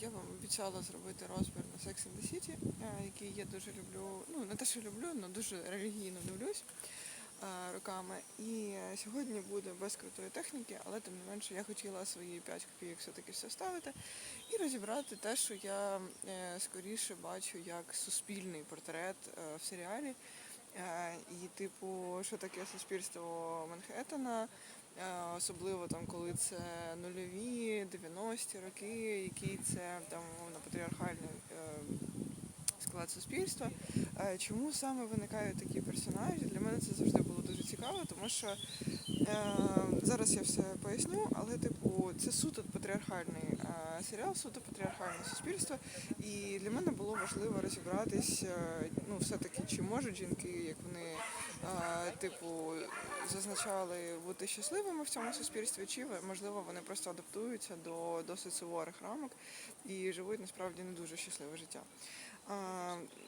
Я вам обіцяла зробити розбір на Sex and the City, е, який я дуже люблю. Ну, не те, що люблю, але дуже релігійно дивлюсь е, роками. І сьогодні буде без крутої техніки, але тим не менше я хотіла свої 5 копійок все-таки все ставити і розібрати те, що я е, скоріше бачу як суспільний портрет в серіалі. І, типу, що таке суспільство Манхеттена, особливо там, коли це нульові, 90-ті роки, який це там умовно патріархальний е, склад суспільства. Е, Чому саме виникають такі персонажі? Для мене це завжди було дуже цікаво, тому що е, зараз я все поясню, але типу це суто патріархальний е, серіал, суто патріархальне суспільство. І для мене було важливо розібратись, ну все-таки, чи можуть жінки, як вони типу зазначали бути щасливими в цьому суспільстві, чи можливо вони просто адаптуються до досить суворих рамок і живуть насправді не дуже щасливе життя.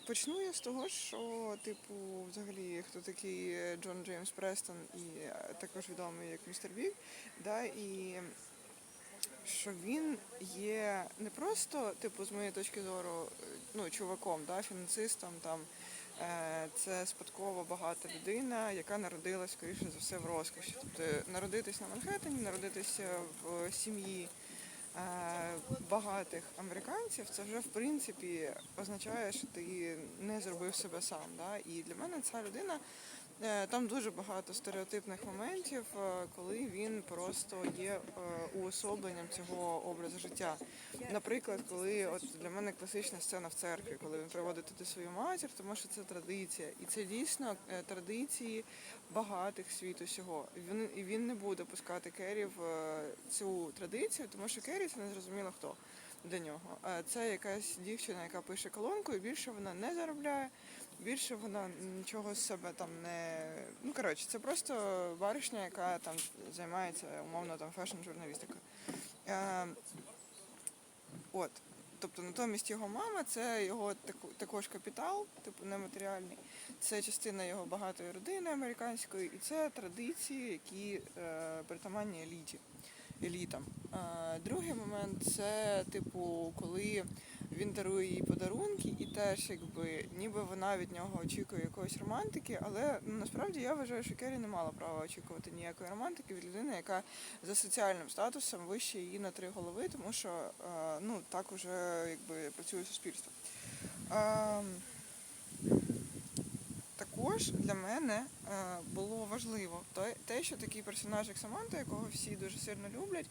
Почну я з того, що, типу, взагалі, хто такий Джон Джеймс Престон і е, також відомий як містер Біг, да, і що він є не просто, типу, з моєї точки зору, ну, чуваком, да, фінансистом, там, е, це спадково багата людина, яка народилась, скоріше за все, в розкоші. Тобто народитись на Манхеттені, народитися в сім'ї багатих американців, це вже в принципі означає, що ти не зробив себе сам. Да? І для мене ця людина. Е, Там дуже багато стереотипних моментів, е, коли він просто є е, уособленням цього образу життя. Наприклад, коли от для мене класична сцена в церкві, коли він приводить туди свою матір, тому що це традиція, і це дійсно традиції багатих світ усього. І він і він не буде пускати Керрі в цю традицію, тому що Керрі це не зрозуміло хто для нього. Це якась дівчина, яка пише колонку, і більше вона не заробляє, більше вона нічого з себе там не. Ну коротше, це просто баришня, яка там займається умовно там фешн-журналістикою. От. Тобто натомість його мама це його також капітал, типу нематеріальний. Це частина його багатої родини американської, і це традиції, які е, притаманні еліті, елітам. Е, другий момент це, типу, коли він дарує їй подарунки, і теж якби ніби вона від нього очікує якоїсь романтики, але ну, насправді я вважаю, що Керрі не мала права очікувати ніякої романтики від людини, яка за соціальним статусом вище її на три голови, тому що ну так уже якби працює суспільство. Також для мене е, було важливо те, що такий персонаж, як Саманта, якого всі дуже сильно люблять,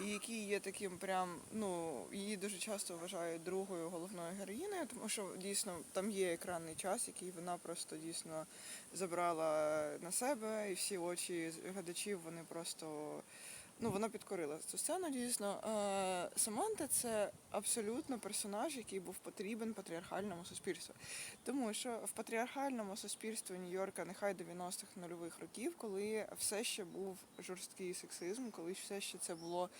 і який є таким прям, ну її дуже часто вважають другою головною героїною, тому що дійсно там є екранний час, який вона просто дійсно забрала на себе, і всі очі глядачів вони просто. Ну, вона підкорила цю сцену, дійсно. Е, Саманта це абсолютно персонаж, який був потрібен патріархальному суспільству. Тому що в патріархальному суспільстві Нью-Йорка, нехай 90-х нульових років, коли все ще був жорсткий сексизм, коли все ще це було.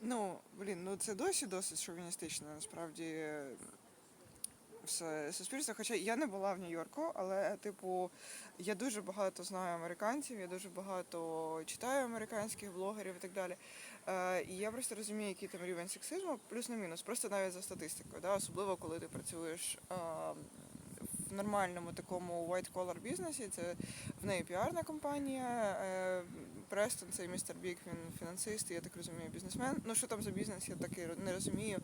Ну, блін, ну це досі досить шовіністично, насправді. Все суспільство. Хоча я не була в Нью-Йорку, але, типу, я дуже багато знаю американців, я дуже багато читаю американських блогерів і так далі. Е, і я просто розумію, який там рівень сексизму, плюс на мінус, просто навіть за статистикою, да? особливо коли ти працюєш е, в нормальному такому white collar бізнесі. Це в неї піарна компанія. Престон, цей містер Бік, він фінансист, я так розумію, бізнесмен. Ну що там за бізнес, я так і не розумію.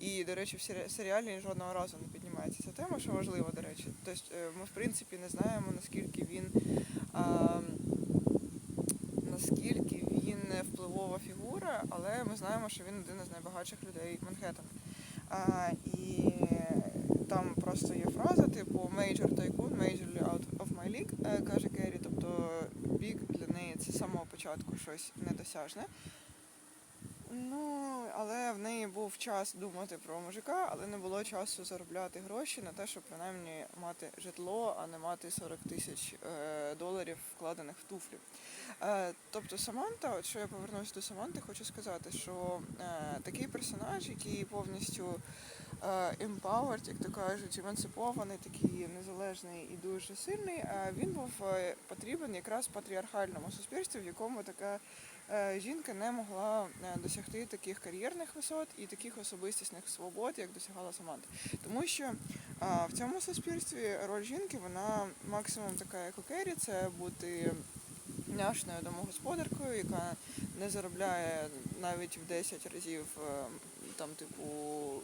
І, до речі, в сері- серіалі жодного разу не піднімається ця тема, що важливо, до речі. Тобто ми, в принципі, не знаємо, наскільки він. А, наскільки він впливова фігура, але ми знаємо, що він один із найбагатших людей Манхеттена. А, і там просто є фраза, типу Major Tycoon, majorly out of my league, е, каже Керрі, тобто бік для неї це з самого початку щось недосяжне. Ну, але в неї був час думати про мужика, але не було часу заробляти гроші на те, щоб принаймні мати житло, а не мати 40 тисяч е, доларів вкладених в туфлі. Е, тобто Саманта, от що я повернусь до Саманти, хочу сказати, що е, такий персонаж, який повністю empowered, як то кажуть, емансипований, такий незалежний і дуже сильний, він був потрібен якраз патріархальному суспільству, в якому така жінка не могла е, досягти таких кар'єрних висот і таких особистісних свобод, як досягала Саманта. Тому що в цьому суспільстві роль жінки вона максимум така, як у Кері, це бути няшною домогосподаркою, яка не заробляє навіть в 10 разів е, там, типу,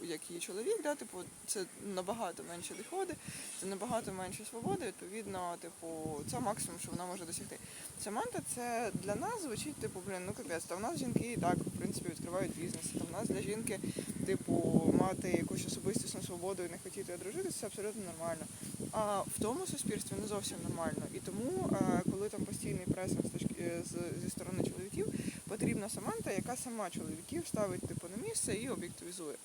як її чоловік, да, типу, це набагато менше доходи, це набагато менше свободи. Відповідно, типу, це максимум, що вона може досягти. Саманта це для нас звучить, типу, блін, ну капець, та в нас жінки і так, в принципі, відкривають бізнес. Там в нас для жінки, типу, мати якусь особистісну свободу і не хотіти одружитися, це абсолютно нормально. А в тому суспільстві не зовсім нормально. І тому, е, коли там постійний пресинг з точки з, зі сторони чоловіків, потрібна Саманта, яка сама чоловіків ставить типу на місце і об'єктивізує.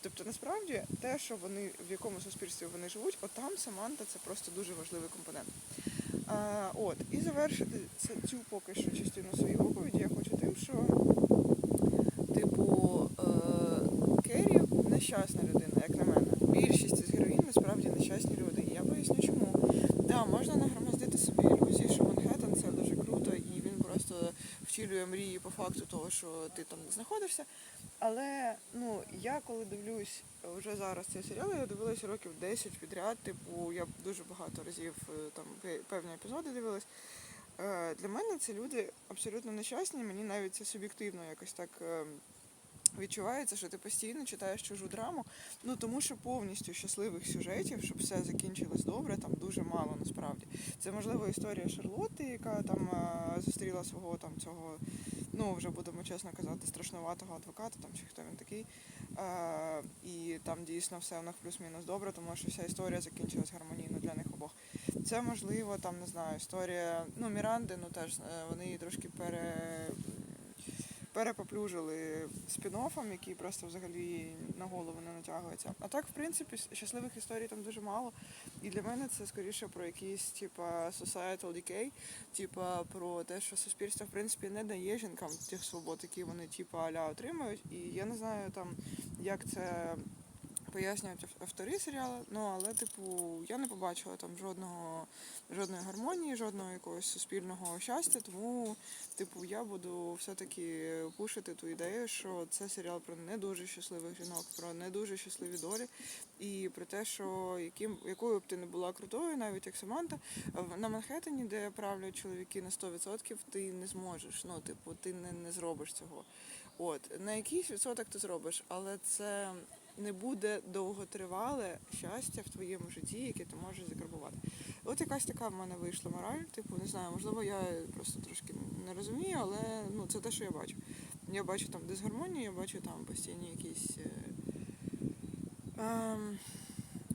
Тобто, насправді, те, що вони в якому суспільстві вони живуть, отам Саманта це просто дуже важливий компонент. А, от, і завершити цю поки що частину своєї оповіді я хочу тим, що типу е, Керрі нещасна людина, як на мене. Більшість із героїн насправді нещасні люди. І я поясню чому. Да, можна нагромоздити собі ілюзії, що Манхеттен це дуже круто, і він просто втілює мрії по факту того, що ти там не знаходишся. Але ну я коли дивлюсь вже зараз цей серіал, я дивилася років 10 підряд. Типу, я дуже багато разів е, там певні епізоди дивилась. Е, Для мене це люди абсолютно нещасні. Мені навіть це суб'єктивно якось так е, відчувається, що ти постійно читаєш чужу драму. Ну тому що повністю щасливих сюжетів, щоб все закінчилось добре, там дуже мало насправді. Це можливо історія Шарлотти, яка там е, зустріла свого там цього, ну вже будемо чесно казати, страшнуватого адвоката, там чи хто він такий. І там дійсно все в них плюс-мінус добре, тому що вся історія закінчилась гармонійно для них обох. Це можливо, там не знаю, історія. Ну, Міранди, ну теж е, вони її трошки пере. Перепоплюжили спін-оффом, який просто взагалі на голову не натягується. А так, в принципі, щасливих історій там дуже мало. І для мене це скоріше про якийсь типа societal decay, типа про те, що суспільство в принципі не дає жінкам тих свобод, які вони типа аля отримують. І я не знаю там, як це пояснюють автори серіалу. Ну але, типу, я не побачила там жодного жодної гармонії, жодного якогось суспільного щастя. Тому, типу, я буду все-таки пушити ту ідею, що це серіал про не дуже щасливих жінок, про не дуже щасливі долі, і про те, що яким якою б ти не була крутою, навіть як Саманта, на Манхеттені, де правлять чоловіки на 100%, ти не зможеш. Ну, типу, ти не, не зробиш цього. От на якийсь відсоток ти зробиш, але це не буде довготривале щастя в твоєму житті, яке ти можеш закарбувати. От якась така в мене вийшла мораль. Типу, не знаю, можливо, я просто трошки не розумію, але ну це те, що я бачу. Я бачу там дисгармонію, я бачу там постійні якісь. Е, ем,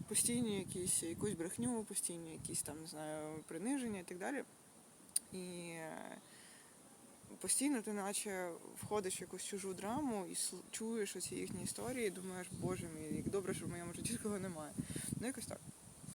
постійні якісь якусь брехню, постійні якісь там, не знаю, приниження і так далі. І е, постійно ти наче входиш в якусь чужу драму і чуєш оці їхні історії, і думаєш, боже мій, як добре, що в моєму житті такого немає. Ну якось так.